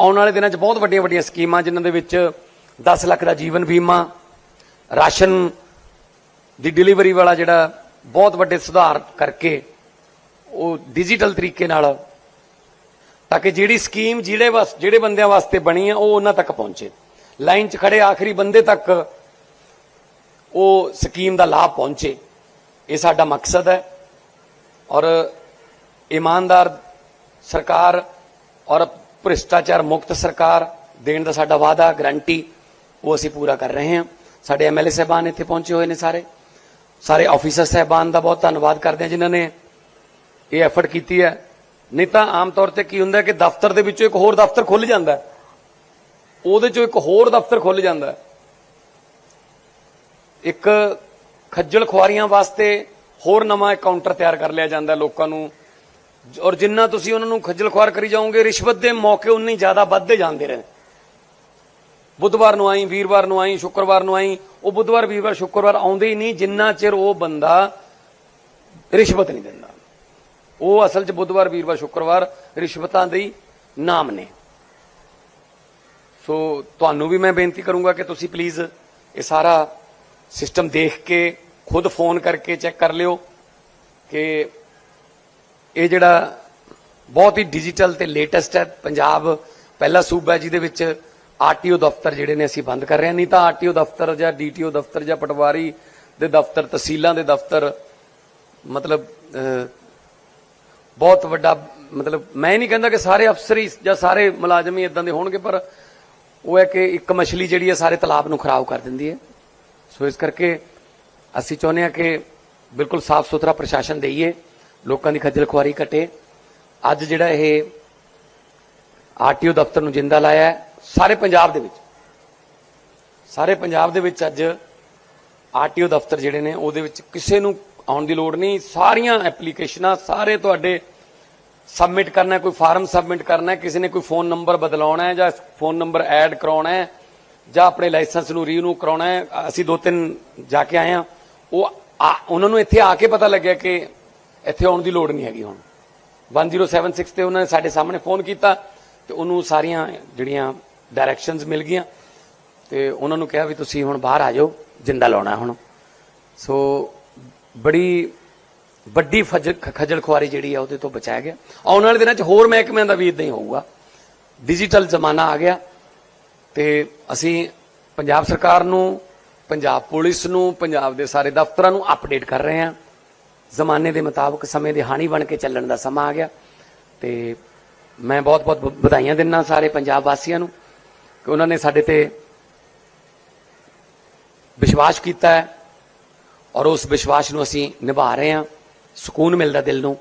ਆਉਣ ਵਾਲੇ ਦਿਨਾਂ 'ਚ ਬਹੁਤ ਵੱਡੀਆਂ ਵੱਡੀਆਂ ਸਕੀਮਾਂ ਜਿਨ੍ਹਾਂ ਦੇ ਵਿੱਚ 10 ਲੱਖ ਦਾ ਜੀਵਨ ਬੀਮਾ, ਰਾਸ਼ਨ ਦੀ ਡਿਲੀਵਰੀ ਵਾਲਾ ਜਿਹੜਾ ਬਹੁਤ ਵੱਡੇ ਸੁਧਾਰ ਕਰਕੇ ਉਹ ਡਿਜੀਟਲ ਤਰੀਕੇ ਨਾਲ ਤਾਂ ਕਿ ਜਿਹੜੀ ਸਕੀਮ ਜਿਹੜੇ ਵਾਸ, ਜਿਹੜੇ ਬੰਦਿਆਂ ਵਾਸਤੇ ਬਣੀ ਹੈ ਉਹ ਉਹਨਾਂ ਤੱਕ ਪਹੁੰਚੇ। ਲਾਈਨ 'ਚ ਖੜੇ ਆਖਰੀ ਬੰਦੇ ਤੱਕ ਉਹ ਸਕੀਮ ਦਾ ਲਾਭ ਪਹੁੰਚੇ। ਇਹ ਸਾਡਾ ਮਕਸਦ ਹੈ ਔਰ ਇਮਾਨਦਾਰ ਸਰਕਾਰ ਔਰ ਭ੍ਰਿਸ਼ਟਾਚਾਰ ਮੁਕਤ ਸਰਕਾਰ ਦੇਣ ਦਾ ਸਾਡਾ ਵਾਅਦਾ ਗਰੰਟੀ ਉਹ ਅਸੀਂ ਪੂਰਾ ਕਰ ਰਹੇ ਹਾਂ। ਸਾਡੇ ਐਮਐਲਏ ਸਾਹਿਬਾਨ ਇੱਥੇ ਪਹੁੰਚੇ ਹੋਏ ਨੇ ਸਾਰੇ। ਸਾਰੇ ਆਫੀਸਰ ਸਾਹਿਬਾਨ ਦਾ ਬਹੁਤ ਧੰਨਵਾਦ ਕਰਦੇ ਹਾਂ ਜਿਨ੍ਹਾਂ ਨੇ ਇਹ ਐਫਰਟ ਕੀਤੀ ਹੈ। ਨਹੀਂ ਤਾਂ ਆਮ ਤੌਰ ਤੇ ਕੀ ਹੁੰਦਾ ਕਿ ਦਫ਼ਤਰ ਦੇ ਵਿੱਚੋਂ ਇੱਕ ਹੋਰ ਦਫ਼ਤਰ ਖੁੱਲ ਜਾਂਦਾ ਉਹਦੇ ਚੋਂ ਇੱਕ ਹੋਰ ਦਫ਼ਤਰ ਖੁੱਲ ਜਾਂਦਾ ਇੱਕ ਖੱਜਲ ਖੁਆਰੀਆਂ ਵਾਸਤੇ ਹੋਰ ਨਵਾਂ ਕਾਊਂਟਰ ਤਿਆਰ ਕਰ ਲਿਆ ਜਾਂਦਾ ਲੋਕਾਂ ਨੂੰ। ਔਰ ਜਿੰਨਾ ਤੁਸੀਂ ਉਹਨਾਂ ਨੂੰ ਖੱਜਲ ਖੁਆਰ ਕਰੀ ਜਾਓਗੇ, ਰਿਸ਼ਵਤ ਦੇ ਮੌਕੇ ਉਨੇ ਜ਼ਿਆਦਾ ਵੱਧਦੇ ਜਾਂਦੇ ਰਹੇ ਬੁੱਧਵਾਰ ਨੂੰ ਆਈ, ਵੀਰਵਾਰ ਨੂੰ ਆਈ, ਸ਼ੁੱਕਰਵਾਰ ਨੂੰ ਆਈ, ਉਹ ਬੁੱਧਵਾਰ, ਵੀਰਵਾਰ, ਸ਼ੁੱਕਰਵਾਰ ਆਉਂਦੇ ਹੀ ਨਹੀਂ, ਜਿੰਨਾ ਚਿਰ ਉਹ ਬੰਦਾ ਰਿਸ਼ਵਤ ਨਹੀਂ ਦਿੰਦਾ। ਉਹ ਅਸਲ 'ਚ ਬੁੱਧਵਾਰ, ਵੀਰਵਾਰ, ਸ਼ੁੱਕਰਵਾਰ ਰਿਸ਼ਵਤਾਂ ਦੇ ਨਾਮ ਨੇ। ਸੋ ਤੁਹਾਨੂੰ ਵੀ ਮੈਂ ਬੇਨਤੀ ਕਰੂੰਗਾ ਕਿ ਤੁਸੀਂ ਪਲੀਜ਼ ਇਹ ਸਾਰਾ ਸਿਸਟਮ ਦੇਖ ਕੇ, ਖੁਦ ਫੋਨ ਕਰਕੇ ਚੈੱਕ ਕਰ ਲਿਓ ਕਿ ਇਹ ਜਿਹੜਾ ਬਹੁਤ ਹੀ ਡਿਜੀਟਲ ਤੇ ਲੇਟੈਸਟ ਹੈ, ਪੰਜਾਬ ਪਹਿਲਾ ਸੂਬਾ ਜਿਹਦੇ ਵਿੱਚ ਆਰਟੀਓ ਦਫ਼ਤਰ ਜਿਹੜੇ ਨੇ ਅਸੀਂ ਬੰਦ ਕਰ ਰਹੇ ਹਾਂ। ਨਹੀਂ ਤਾਂ ਆਰਟੀਓ ਦਫ਼ਤਰ ਜਾਂ ਡੀਟੀਓ ਦਫ਼ਤਰ ਜਾਂ ਪਟਵਾਰੀ ਦੇ ਦਫ਼ਤਰ, ਤਹਿਸੀਲਾਂ ਦੇ ਦਫ਼ਤਰ, ਮਤਲਬ ਬਹੁਤ ਵੱਡਾ, ਮਤਲਬ, ਮੈਂ ਨਹੀਂ ਕਹਿੰਦਾ ਕਿ ਸਾਰੇ ਅਫਸਰ ਹੀ ਜਾਂ ਸਾਰੇ ਮੁਲਾਜ਼ਮ ਹੀ ਇਦਾਂ ਦੇ ਹੋਣਗੇ, ਪਰ ਉਹ ਹੈ ਕਿ ਇੱਕ ਮਛਲੀ ਜਿਹੜੀ ਹੈ ਸਾਰੇ ਤਲਾਬ ਨੂੰ ਖਰਾਬ ਕਰ ਦਿੰਦੀ ਹੈ। ਸੋ ਇਸ ਕਰਕੇ ਅਸੀਂ ਚਾਹੁੰਦੇ ਹਾਂ ਕਿ ਬਿਲਕੁਲ ਸਾਫ਼ ਸੁਥਰਾ ਪ੍ਰਸ਼ਾਸਨ ਦੇਈਏ। ਲੋਕਾਂ ਦੀ ਖੱਜਲ ਖੁਆਰੀ ਘਟੇ। ਅੱਜ ਜਿਹੜਾ ਇਹ ਆਰਟੀਓ ਦਫ਼ਤਰ ਨੂੰ ਜਿੰਦਾ ਲਾਇਆ ਸਾਰੇ ਪੰਜਾਬ ਦੇ ਵਿੱਚ। ਸਾਰੇ ਪੰਜਾਬ ਦੇ ਵਿੱਚ ਅੱਜ ਆਰਟੀਓ ਦਫ਼ਤਰ ਜਿਹੜੇ ਨੇ, ਉਹਦੇ ਵਿੱਚ ਕਿਸੇ ਨੂੰ ਆਉਣ ਦੀ ਲੋੜ ਨਹੀਂ। ਸਾਰੀਆਂ ਐਪਲੀਕੇਸ਼ਨਾਂ, ਸਾਰੇ ਤੁਹਾਡੇ ਸਬਮਿਟ ਕਰਨਾ ਕੋਈ ਫਾਰਮ ਸਬਮਿਟ ਕਰਨਾ ਕਿਸੇ ਨੇ ਕੋਈ ਫੋਨ ਨੰਬਰ ਬਦਲਾਉਣਾ ਹੈ ਜਾਂ ਫੋਨ ਨੰਬਰ ਐਡ ਕਰਾਉਣਾ ਹੈ, ਜਾਂ ਆਪਣੇ ਲਾਇਸੈਂਸ ਨੂੰ ਰੀਨਿਊ ਕਰਾਉਣਾ ਹੈ। ਅਸੀਂ ਦੋ ਤਿੰਨ ਜਾ ਕੇ ਆਏ ਹਾਂ। ਉਹ ਆ- ਉਹਨਾਂ ਨੂੰ ਇੱਥੇ ਆ ਕੇ ਪਤਾ ਲੱਗਿਆ ਕਿ ਇੱਥੇ ਆਉਣ ਦੀ ਲੋੜ ਨਹੀਂ ਹੈਗੀ ਹੁਣ। 1076 ਤੇ ਉਹਨਾਂ ਨੇ ਸਾਡੇ ਸਾਹਮਣੇ ਫੋਨ ਕੀਤਾ ਤੇ ਉਹਨੂੰ ਸਾਰੀਆਂ ਜਿਹੜੀਆਂ ਡਾਇਰੈਕਸ਼ਨਸ ਮਿਲ ਗਈਆਂ ਤੇ ਉਹਨਾਂ ਨੂੰ ਕਿਹਾ ਵੀ ਤੁਸੀਂ ਹੁਣ ਬਾਹਰ ਆ ਜਾਓ, ਜਿੰਦਾ ਲਾਉਣਾ ਹੁਣ। ਸੋ ਬੜੀ, ਵੱਡੀ ਫਜਲ ਖਜਲ ਖੁਆਰੀ ਜਿਹੜੀ ਆ ਉਹਦੇ ਤੋਂ ਬਚਾਇਆ ਗਿਆ। ਆਉਣ ਵਾਲੇ ਦਿਨਾਂ 'ਚ ਹੋਰ ਮਹਿਕਮਿਆਂ ਦਾ ਵੀ ਇਦਾਂ ਹੀ ਹੋਊਗਾ। ਡਿਜੀਟਲ ਜ਼ਮਾਨਾ ਆ ਗਿਆ ਤੇ ਅਸੀਂ ਪੰਜਾਬ ਸਰਕਾਰ ਨੂੰ, ਪੰਜਾਬ ਪੁਲਿਸ ਨੂੰ, ਪੰਜਾਬ ਦੇ ਸਾਰੇ ਦਫ਼ਤਰਾਂ ਨੂੰ ਅਪਡੇਟ ਕਰ ਰਹੇ ਹਾਂ। ਜ਼ਮਾਨੇ ਦੇ ਮੁਤਾਬਕ ਸਮੇਂ ਦੇ ਹਾਣੀ ਬਣ ਕੇ ਚੱਲਣ ਦਾ ਸਮਾਂ ਆ ਗਿਆ। ਤੇ ਮੈਂ ਬਹੁਤ-ਬਹੁਤ ਵਧਾਈਆਂ ਦਿੰਦਾ ਸਾਰੇ ਪੰਜਾਬ ਵਾਸੀਆਂ ਨੂੰ ਕਿ ਉਹਨਾਂ ਨੇ ਸਾਡੇ ਤੇ ਵਿਸ਼ਵਾਸ ਕੀਤਾ ਹੈ ਔਰ ਉਸ ਵਿਸ਼ਵਾਸ ਨੂੰ ਅਸੀਂ ਨਿਭਾ ਰਹੇ ਹਾਂ। ਸਕੂਨ ਮਿਲਦਾ ਦਿਲ ਨੂੰ।